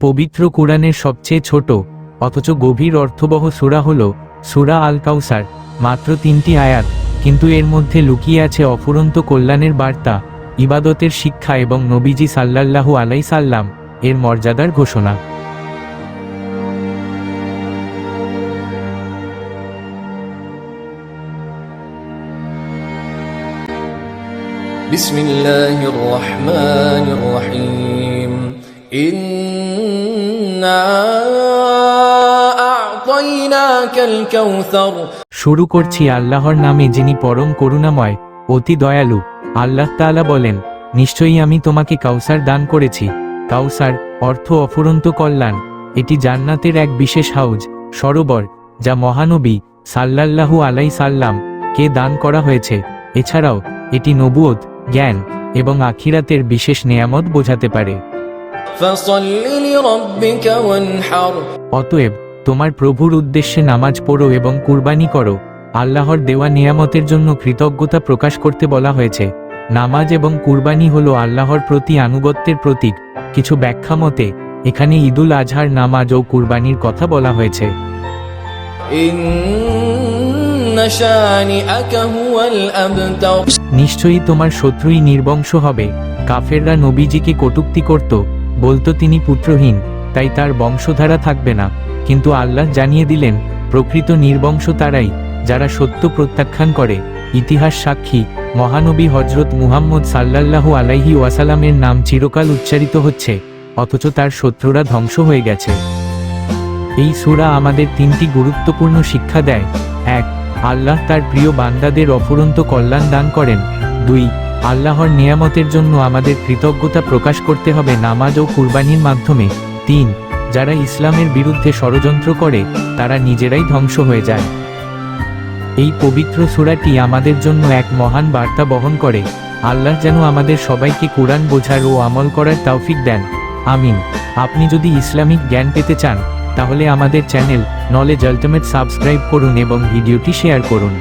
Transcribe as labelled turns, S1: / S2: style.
S1: পবিত্র কোরআনের সবচেয়ে ছোট, অথচ গভীর অর্থবহ সুরা হল সুরা আল কাউসার মাত্র তিনটি আয়াত, কিন্তু এর মধ্যে লুকিয়ে আছে অফুরন্ত কল্যাণের বার্তা, ইবাদতের শিক্ষা এবং নবীজি সাল্লাল্লাহু আলাই সাল্লাম এর মর্যাদার ঘোষণা।
S2: বিসমিল্লাহির রহমানির রহিম।
S1: শুরু করছি আল্লাহর নামে যিনি পরম করুণাময়, অতি দয়ালু। আল্লাহ তালা বলেন, নিশ্চয়ই আমি তোমাকে কাউসার দান করেছি। কাউসার অর্থ অফুরন্ত কল্যাণ। এটি জান্নাতের এক বিশেষ হাউজ, সরোবর, যা মহানবী সাল্লাল্লাহু আলাই সাল্লাম কে দান করা হয়েছে। এছাড়াও এটি নবুয়ত জ্ঞান এবং আখিরাতের বিশেষ নেয়ামত বোঝাতে পারে। অতএব তোমার প্রভুর উদ্দেশ্যে নামাজ পড়ো এবং কুরবানি করো। আল্লাহর দেওয়া নিয়ামতের জন্য কৃতজ্ঞতা প্রকাশ করতে বলা হয়েছে। নামাজ এবং কুরবানি হলো আল্লাহর প্রতি আনুগত্যের প্রতীক। কিছু ব্যাখ্যা মতে এখানে ঈদুল আজহার নামাজ ও কুরবানির কথা বলা হয়েছে। নিশ্চয়ই তোমার শত্রুই নির্বংশ হবে। কাফেররা নবীজিকে কটুক্তি করত। বলতো তিনি পুত্রহীন, তাই তার বংশধারা থাকবে না। কিন্তু আল্লাহ জানিয়ে দিলেন, প্রকৃত নির্বংশ তারাই, যারা সত্য প্রত্যাখ্যান করে, ইতিহাস সাক্ষী, মহানবী হজরত মুহাম্মদ সাল্লাল্লাহু আলাইহি ওয়াসালামের নাম চিরকাল উচ্চারিত হচ্ছে, অথচ তার শত্রুরা ধ্বংস হয়ে গেছে। এই সূরা আমাদের তিনটি গুরুত্বপূর্ণ শিক্ষা দেয়। এক, আল্লাহ তার প্রিয় বান্দাদের অফুরন্ত কল্যাণ দান করেন। দুই আল্লাহর নিয়ামতের জন্য আমাদের কৃতজ্ঞতা প্রকাশ করতে হবে নামাজ ও কুরবানির মাধ্যমে। তিন, যারা ইসলামের বিরুদ্ধে ষড়যন্ত্র করে, তারা নিজেরাই ধ্বংস হয়ে যায়। এই পবিত্র সূরাটি আমাদের জন্য এক মহান বার্তা বহন করে। আল্লাহ যেন আমাদের সবাইকে কোরআন বোঝার ও আমল করার তৌফিক দেন। আমিন। আপনি যদি ইসলামিক জ্ঞান পেতে চান, তাহলে আমাদের চ্যানেল নলেজ আলটিমেট সাবস্ক্রাইব করুন এবং ভিডিওটি শেয়ার করুন।